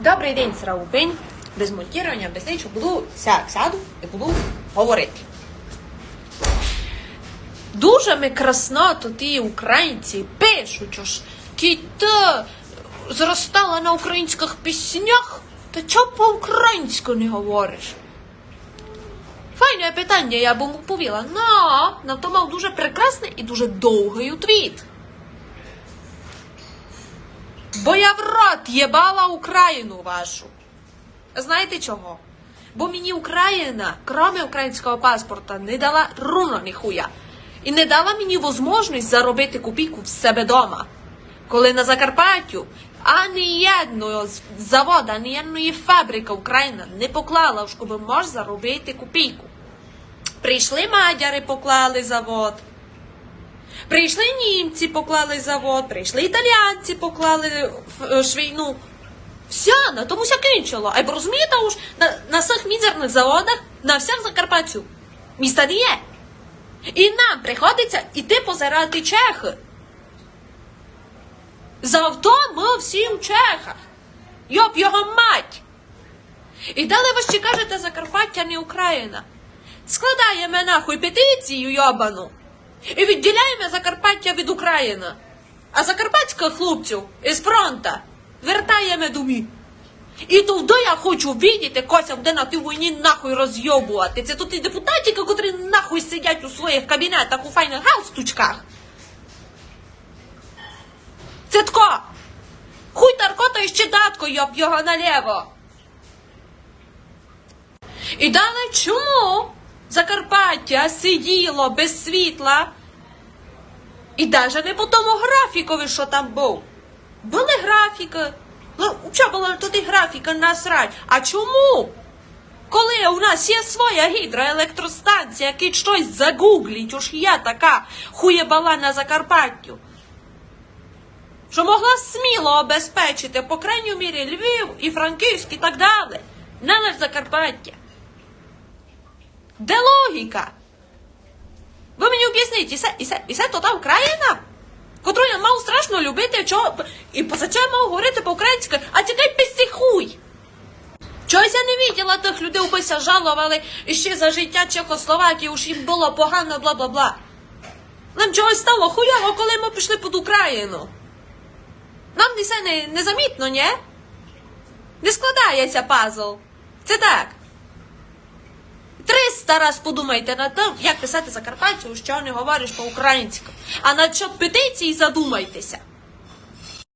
Добрий день, Сраупень. Без монтірування, без нічого. Буду сяк сяду і буду говорити. Дуже ми красно ті українці пишуть, що ж кіта зростала на українських піснях, та чого по-українську не говориш? Файне питання, я б йому повіла. Но, на то мав дуже прекрасний і дуже довгий отвіт. Бо я в рот єбала Україну вашу. Знаєте чого? Бо мені Україна, крім українського паспорта, не дала руно ніхуя. І не дала мені можливість заробити копійку в себе дома. Коли на Закарпаттю ані одного з- завода, ані одної фабрики Україна не поклала, щоб може заробити копійку. Прийшли мадяри, поклали завод. Прийшли німці, поклали завод, прийшли італіянці, поклали е, швейну. Все, на тому кінчило. А й розумієте, уж на, на цих мізерних заводах на всіх Закарпаттю міста не є. І нам приходиться іти позирати Чехи. Завто ми всі в Чехах. Його мать. І далі ви ще кажете Закарпаття не Україна. Складаємо нахуй петицію йобану і відділяємо Закарпаття від України. А закарпатських хлопців із фронта вертаємо домі. І туди я хочу бачити, Кося буде на тій війні нахуй розйобувати. Це тут і депутатики, котрі нахуй сидять у своїх кабінетах у файних галстучках. Це тако. Хуй таркота і ще датко, йоб його наліво. І далі чому Закарпаття сиділо без світла? І навіть не по тому графікові, що там був. Були графіки. Ну, що було туди графіка насрать? А чому? Коли у нас є своя гідроелектростанція, який щось загугліть, уж я така хуєбала на Закарпаттю, що могла сміло обезпечити, по крайній мірі, Львів і Франківськ і так далі. Не лише Закарпаття. Де логіка? Ви мені об'ясніть, і це, і це, і це то та Україна? Котру я мав страшно любити, чого, і поза чого я мав говорити по-українськи, а тільки пісіхуй. Чогось я не виділа тих людей, бися жалували ще за життя Чехословакії, уж їм було погано, бла-бла-бла. Нам чогось стало хуйово, коли ми пішли під Україну. Нам не, незамітно, ні? Не складається пазл. Це так. Триста раз подумайте над тим, як писати закарпатцю, що не говориш по-українськи. А над що петиції задумайтеся.